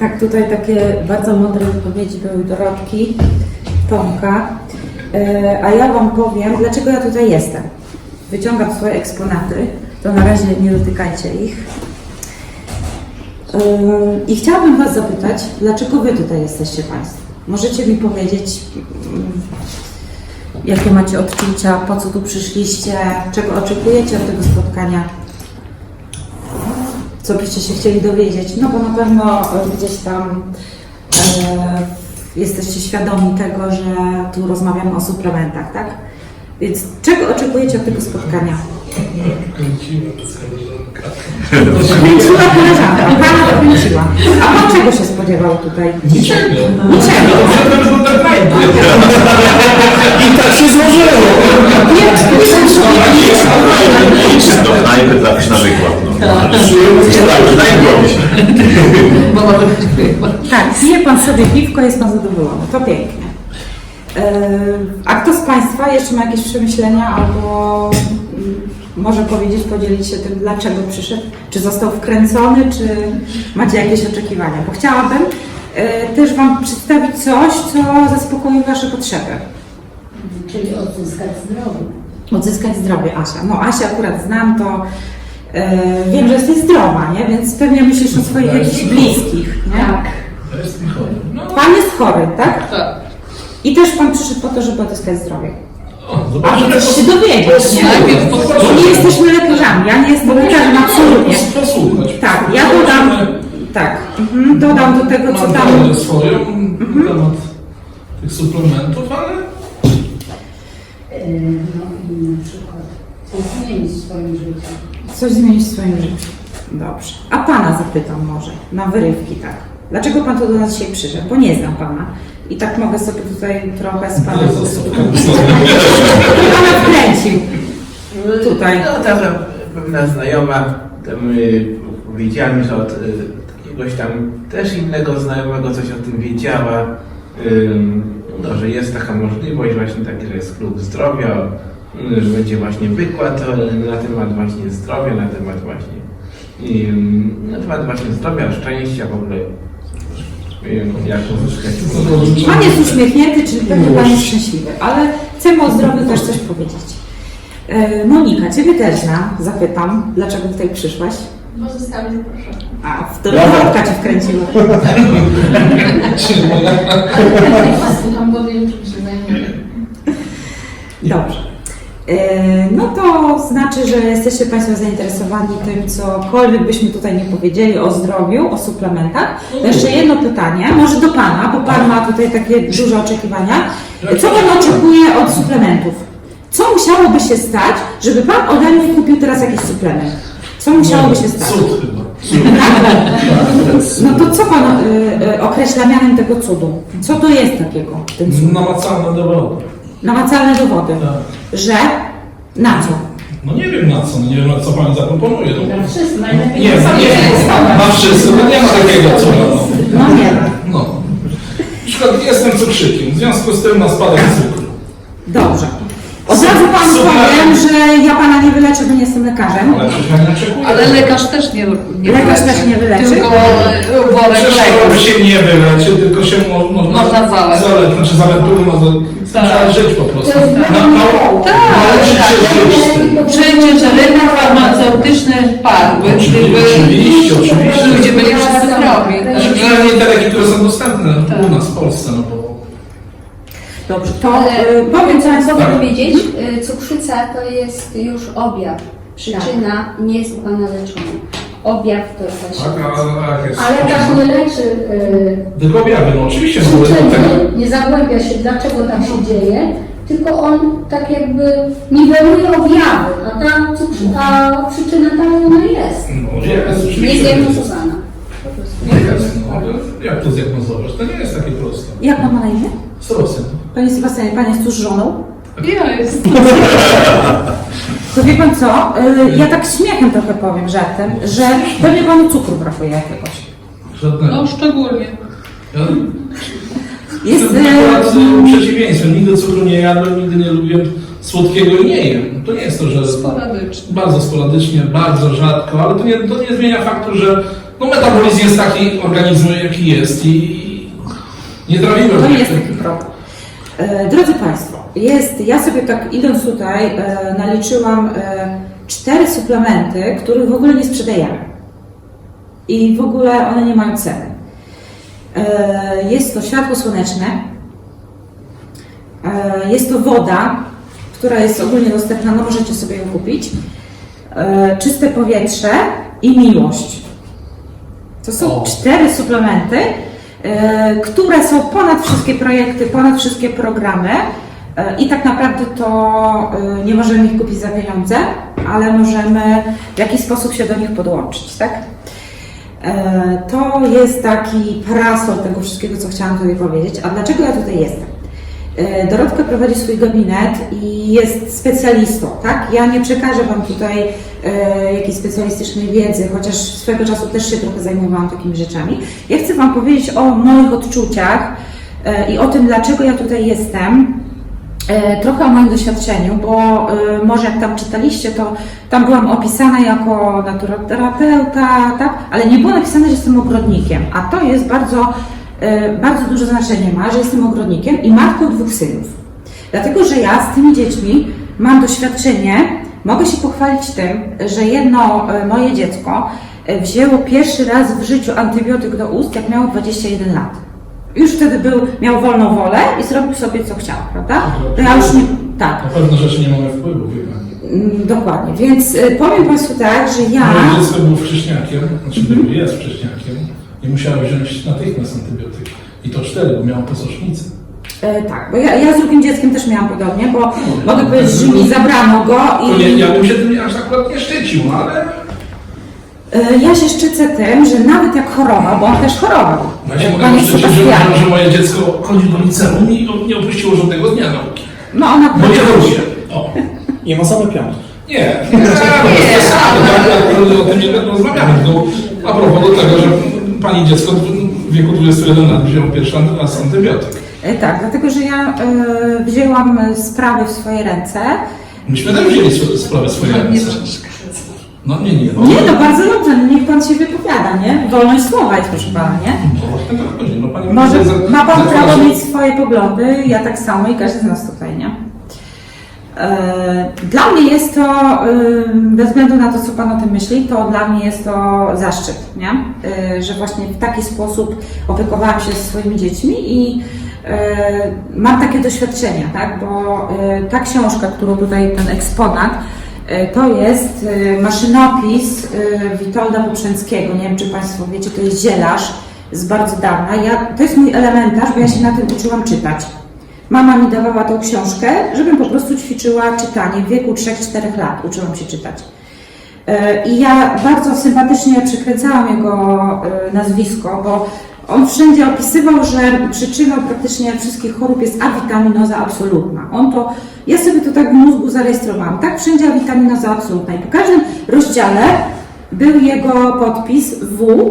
Tak, tutaj takie bardzo mądre wypowiedzi były Dorotki, Tomka. E, A ja Wam powiem, dlaczego ja tutaj jestem. Wyciągam swoje eksponaty, to na razie nie dotykajcie ich. E, I chciałabym Was zapytać, dlaczego Wy tutaj jesteście Państwo? Możecie mi powiedzieć, mm, jakie macie odczucia, po co tu przyszliście, czego oczekujecie od tego spotkania? Co byście się chcieli dowiedzieć? No bo na pewno e, gdzieś tam e, jesteście świadomi tego, że tu rozmawiamy o suplementach, tak? Więc czego oczekujecie od tego spotkania? Kręciła to koleżanka. Koleżanka, pana dokręciła. A pan czego się spodziewał tutaj? Niczego. Niczego. To. I tak się złożyło. Do knajpy na wykład. No. Tak, pije pan sobie piwko, jest pan zadowolony. To pięknie. E, A kto z Państwa jeszcze ma jakieś przemyślenia albo mm, może powiedzieć, podzielić się tym, dlaczego przyszedł? Czy został wkręcony, czy macie jakieś oczekiwania? Bo chciałabym e, też Wam przedstawić coś, co zaspokoi Wasze potrzeby. Czyli odzyskać zdrowie. Odzyskać zdrowie, Asia. No Asia akurat znam, to e, wiem, że jesteś zdrowa, nie? Więc pewnie myślisz o swoich jakichś bliskich, nie? Tak. No, Pan jest chory, tak? tak. I też Pan przyszedł po to, żeby odzyskać zdrowie. A zobaczmy. chcesz się dowiedzieć, nie? Najpierw Bo posłuchać. nie jesteśmy lekarzami, ja nie jestem lekarzem, absolutnie. Posłuchać. Tak, ja dodam, tak, mhm, dodam do tego, co Mam tam, teorię swoją na temat tych suplementów, ale Yy, No i na przykład coś zmienić w swoim życiu. coś zmienić w swoim życiu. Dobrze. A Pana zapytam może, na wyrywki tak. Dlaczego Pan tu do nas dzisiaj przyszedł? Bo nie znam Pana. I tak mogę sobie tutaj trochę z Panem... Pana wkręcił. Tutaj. No tam pewna znajoma, tam y, powiedziała mi, że od y, jakiegoś tam też innego znajomego coś o tym wiedziała, no, że jest taka możliwość właśnie taki, że jest klub zdrowia, y, że będzie właśnie wykład na temat właśnie zdrowia, na temat właśnie na temat właśnie zdrowia, szczęścia w ogóle. Jak uzyskać Pan jest uśmiechnięty, czyli pewnie Pan jest szczęśliwy, ale chcemy o zdrowiu też coś powiedzieć. E, Monika, Ciebie też znam, zapytam, dlaczego tutaj przyszłaś? Bo zostałam zaproszona. A, w Dorotka Cię wkręciła. Słucham, bo wiem, czym się. Dobrze. E, No to znaczy, że jesteście Państwo zainteresowani tym, cokolwiek byśmy tutaj nie powiedzieli o zdrowiu, o suplementach. To jeszcze jedno pytanie, może do Pana, bo Pan ma tutaj takie duże oczekiwania. Co Pan oczekuje od suplementów? Co musiałoby się stać, żeby Pan ode mnie kupił teraz jakiś suplement? Co musiałoby się stać? Cud chyba. No to co Pan y, y, określa mianem tego cudu? Co to jest takiego, ten cud? Namacalne dowody. Namacalne dowody, Tak. że na co? No nie wiem na co, nie wiem na co Pan zaproponuje. No. Dla wszystkich najlepiej Nie, na sobie nie, na wszystko, no nie ma takiego cuda. No. No nie no. Na przykład jestem cukrzykiem, w związku z tym ma spadek cukru. Dobrze. Od razu panu Super. powiem, że ja pana nie wyleczę, bo nie jestem lekarzem. Ale przecież ja nie oczekuję. Ale lekarz też nie, nie Lekarz wyleczy. też nie wyleczy? Tylko e, worek Przecież się nie wyleczy, tylko się mo- można... Można zalec. Zalec, znaczy można Tak. trzeba żyć po prostu. To jest Na, na, Tak, nauczyć tak. się tym. Przecież rynek farmaceutyczny padły, gdyby Oczywiście, oczywiście. ludzie byli wszyscy zdrowi. Przynajmniej te leki, które są dostępne Tak. u nas w Polsce, no bo... Dobrze, to Ale y, powiem co mogę Tak. powiedzieć? Y, Cukrzyca to jest już objaw. Przyczyna nie jest u Pana leczona. Objaw to jest Tak, właśnie. a, a jak jest... Ale lekarz nie leczy yy, Tylko objawy, no oczywiście, no tego... przyczyny, nie zagłębia się, dlaczego tak się dzieje, tylko on tak jakby niweluje objawy, a ta cukrzy, a przyczyna tam ona jest. No jest, oczywiście. Niezdiagnozowana. No jest, no ale jak to zdiagnozować? To nie jest takie proste. Jak pan ma na imię? Sebastian. Panie Sebastianie, pan jest już żoną? Ja jest. To wie pan co? Y, ja tak śmiechem trochę powiem, żartem, że pewnie panu cukru brakuje jakiegoś. Żadnego. No szczególnie. Ja Jest, jestem y, akurat y, przeciwieństwem. Nigdy cukru nie jadłem, nigdy nie lubiłem słodkiego i nie jem. To nie jest to, że Sporadycznie. bardzo sporadycznie, bardzo rzadko, ale to nie, to nie zmienia faktu, że no, metabolizm jest taki organizmu, jaki jest i nie trawimy To jest taki problem. E, Drodzy Państwo, jest, ja sobie tak idąc tutaj e, naliczyłam e, cztery suplementy, których w ogóle nie sprzedajemy. I w ogóle one nie mają ceny. Jest to światło słoneczne, jest to woda, która jest ogólnie dostępna, no możecie sobie ją kupić, czyste powietrze i miłość. To są cztery suplementy, które są ponad wszystkie projekty, ponad wszystkie programy e, i tak naprawdę to e, nie możemy ich kupić za pieniądze, ale możemy w jakiś sposób się do nich podłączyć, tak? E, To jest taki parasol tego wszystkiego, co chciałam tutaj powiedzieć. A dlaczego ja tutaj jestem? E, Dorotka prowadzi swój gabinet i jest specjalistą, tak? Ja nie przekażę Wam tutaj e, jakiejś specjalistycznej wiedzy, chociaż swego czasu też się trochę zajmowałam takimi rzeczami. Ja chcę Wam powiedzieć o moich odczuciach e, i o tym, dlaczego ja tutaj jestem. Trochę o moim doświadczeniu, bo może jak tam czytaliście, to tam byłam opisana jako naturoterapeuta, tak? ale nie było napisane, że jestem ogrodnikiem, a to jest bardzo, bardzo duże znaczenie ma, że jestem ogrodnikiem i matką dwóch synów. Dlatego, że ja z tymi dziećmi mam doświadczenie, mogę się pochwalić tym, że jedno e, moje dziecko e, wzięło pierwszy raz w życiu antybiotyk do ust, jak miało 21 lat. Już wtedy był, miał wolną wolę i zrobił sobie co chciał, prawda? To ja już nie, tak, Na pewne rzeczy nie mamy wpływu, wie Pani. mm, dokładnie. Więc powiem Państwu tak, że ja. Moje dziecko było wcześniakiem, znaczy był, jest wcześniakiem i musiała wziąć natychmiast antybiotyk. I to cztery, bo miała posocznicę. E, tak, bo ja, ja z drugim dzieckiem też miałam podobnie, bo mogę powiedzieć, że mi zabrano go To nie, i ja bym się tym aż akurat nie szczycił, no ale e, ja się szczycę tym, że nawet jak chorował, bo on też chorował. ja się Jak mogę szczycić, że, Sebastianem. że moje dziecko chodzi do liceum i on nie opuściło żadnego dnia nauki. No ona Bo nie choruje. O. I ma same piątki. Nie, nie, nie, nie, o tym nie rozmawiamy. No, a propos do tego, że pani dziecko w wieku 21 lat wzięło pierwszy raz antybiotyk. E, tak, dlatego że ja e, wzięłam sprawy w swoje ręce. Myśmy też wzięli sw- sprawę w swoje ręce. No nie, nie. No, Nie, no bardzo dobrze, no niech pan się wypowiada, nie? Wolność słowa jest, proszę pana, nie? No właśnie tak chodzi. No, pani Może za- ma pan za- prawo mieć swoje poglądy, ja tak samo i każdy z nas tutaj, nie? E, Dla mnie jest to, e, bez względu na to, co Pan o tym myśli, to dla mnie jest to zaszczyt, nie? E, Że właśnie w taki sposób opiekowałam się swoimi dziećmi i mam takie doświadczenia, tak? Bo ta książka, którą tutaj, ten eksponat, to jest maszynopis Witolda Poprzęckiego. Nie wiem, czy Państwo wiecie, to jest zielarz z bardzo dawna. Ja, to jest mój elementarz, bo ja się na tym uczyłam czytać. Mama mi dawała tą książkę, żebym po prostu ćwiczyła czytanie. W wieku 3-4 lat uczyłam się czytać. E, I ja bardzo sympatycznie przekręcałam jego e, nazwisko, bo on wszędzie opisywał, że przyczyną praktycznie wszystkich chorób jest awitaminoza absolutna. On to, ja sobie to tak w mózgu zarejestrowałam, tak? Wszędzie awitaminoza absolutna. I po każdym rozdziale był jego podpis W.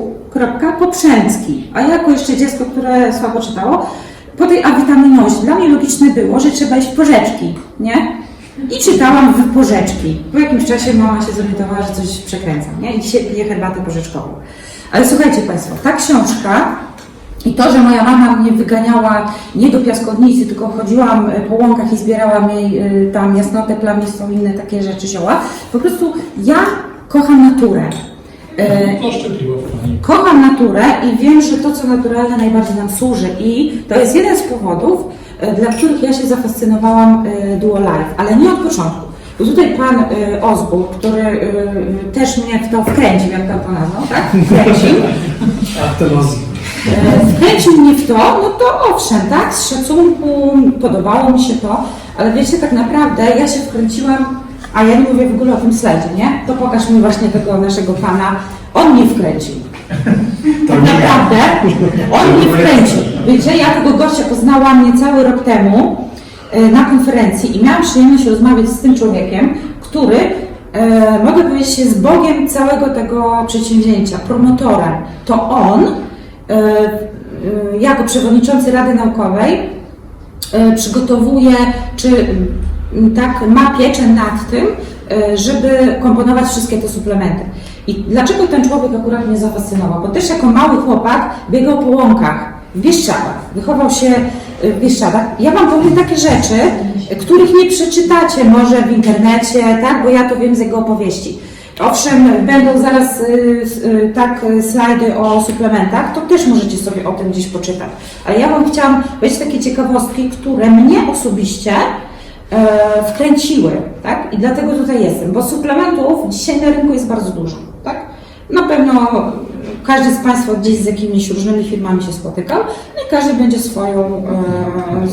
Poprzęcki. A ja jako jeszcze dziecko, które słabo czytało, po tej awitaminozie dla mnie logiczne było, że trzeba iść po nie? I czytałam w porzeczki. Po jakimś czasie mama się zorientowała, że coś przekręcam, nie? I dzisiaj piję herbatę porzeczkową. Ale słuchajcie Państwo, ta książka i to, że moja mama mnie wyganiała nie do piaskownicy, tylko chodziłam po łąkach i zbierałam jej e, tam jasnotę plamistą i inne takie rzeczy zioła, po prostu ja kocham naturę. E, No szczęśliwa w pani. Kocham naturę i wiem, że to, co naturalne, najbardziej nam służy. I to jest jeden z powodów, e, dla których ja się zafascynowałam e, Duo Life, ale nie od początku. Bo tutaj pan Ozbur, który też mnie w to wkręcił, jak to pan nazwał, tak? Wkręcił. A E, Wkręcił mnie w to, no to owszem, tak, z szacunku, podobało mi się to, ale wiecie, tak naprawdę ja się wkręciłam, a ja nie mówię w ogóle o tym slajdzie, nie? To pokaż mi właśnie tego naszego pana, on mnie wkręcił. Tak naprawdę, on mnie wkręcił. Wiecie, ja tego gościa poznałam niecały rok temu e, na konferencji i miałam przyjemność rozmawiać z tym człowiekiem, który, e, mogę powiedzieć, jest Bogiem całego tego przedsięwzięcia, promotorem. To on, e, jako przewodniczący Rady Naukowej, przygotowuje, czy tak ma pieczę nad tym, e, żeby komponować wszystkie te suplementy. I dlaczego ten człowiek akurat mnie zafascynował? Bo też jako mały chłopak biegał po łąkach w Bieszczadach, wychował się e, w Bieszczadach. Ja Wam powiem takie rzeczy, e, których nie przeczytacie może w internecie, tak, bo ja to wiem z jego opowieści. Owszem, będą zaraz y, tak slajdy o suplementach, to też możecie sobie o tym gdzieś poczytać. Ale ja Wam chciałam powiedzieć takie ciekawostki, które mnie osobiście e, wkręciły, tak? I dlatego tutaj jestem, bo suplementów dzisiaj na rynku jest bardzo dużo, tak? Na pewno każdy z Państwa gdzieś z jakimiś różnymi firmami się spotykał, no i każdy będzie swoją, e,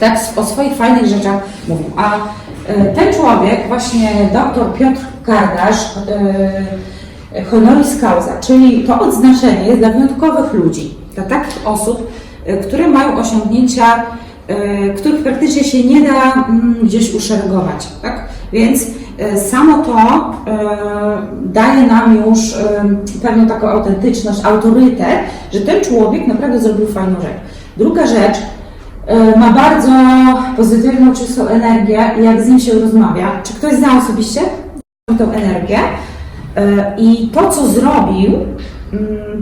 tak, o swoich fajnych rzeczach mówił. A e, ten człowiek, właśnie dr Piotr Kardasz, e, honoris causa, czyli to odznaczenie jest dla wyjątkowych ludzi, dla takich osób, e, które mają osiągnięcia, których praktycznie się nie da mm, gdzieś uszeregować. Tak? Więc e, samo to e, daje nam już e, pewną taką autentyczność, autorytet, że ten człowiek naprawdę zrobił fajną rzecz. Druga rzecz, E, ma bardzo pozytywną, czystą energię i jak z nim się rozmawia, czy ktoś zna osobiście tą energię E, i to, co zrobił,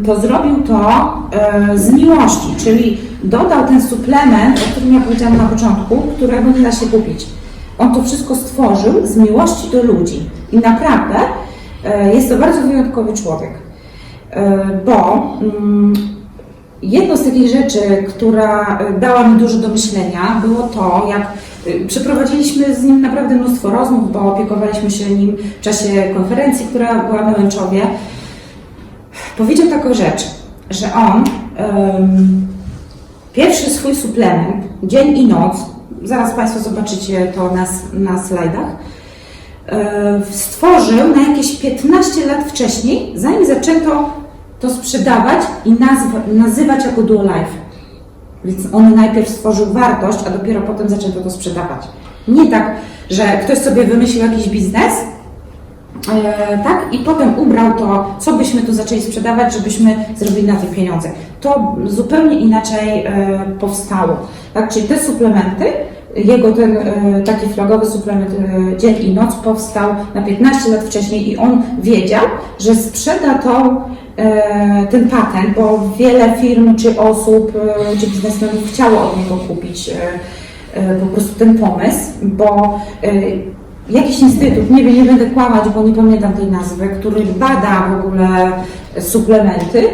to zrobił to e, z miłości, czyli dodał ten suplement, o którym ja powiedziałam na początku, którego nie da się kupić. On to wszystko stworzył z miłości do ludzi i naprawdę e, jest to bardzo wyjątkowy człowiek, E, bo mm, Jedną z takich rzeczy, która dała mi dużo do myślenia, było to, jak przeprowadziliśmy z nim naprawdę mnóstwo rozmów, bo opiekowaliśmy się nim w czasie konferencji, która była w Męczowie. Powiedział taką rzecz, że on em, pierwszy swój suplement, dzień i noc, zaraz Państwo zobaczycie to na, na slajdach, stworzył na jakieś 15 lat wcześniej, zanim zaczęto to sprzedawać i nazywać jako Duo Life. Więc on najpierw stworzył wartość, a dopiero potem zaczęto to sprzedawać. Nie tak, że ktoś sobie wymyślił jakiś biznes, tak, i potem ubrał to, co byśmy tu zaczęli sprzedawać, żebyśmy zrobili na tym pieniądze. To zupełnie inaczej e, powstało. Tak, czyli te suplementy, jego ten e, taki flagowy suplement e, Dzień i Noc powstał na 15 lat wcześniej i on wiedział, że sprzeda e, ten patent, bo wiele firm czy osób, e, czy biznesmenów chciało od niego kupić e, e, po prostu ten pomysł, bo e, jakiś instytut, nie wiem, nie będę kłamać, bo nie pamiętam tej nazwy, który bada w ogóle suplementy,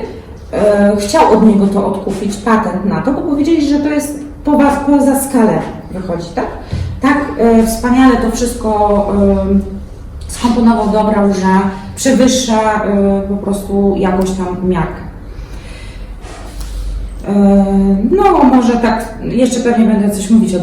e, chciał od niego to odkupić, patent na to, bo powiedzieli, że to jest poza, poza skalę wychodzi, tak? Tak e, wspaniale to wszystko e, skomponował, dobrał, że przewyższa e, po prostu jakąś tam miarkę. E, No, może tak, jeszcze pewnie będę coś mówić o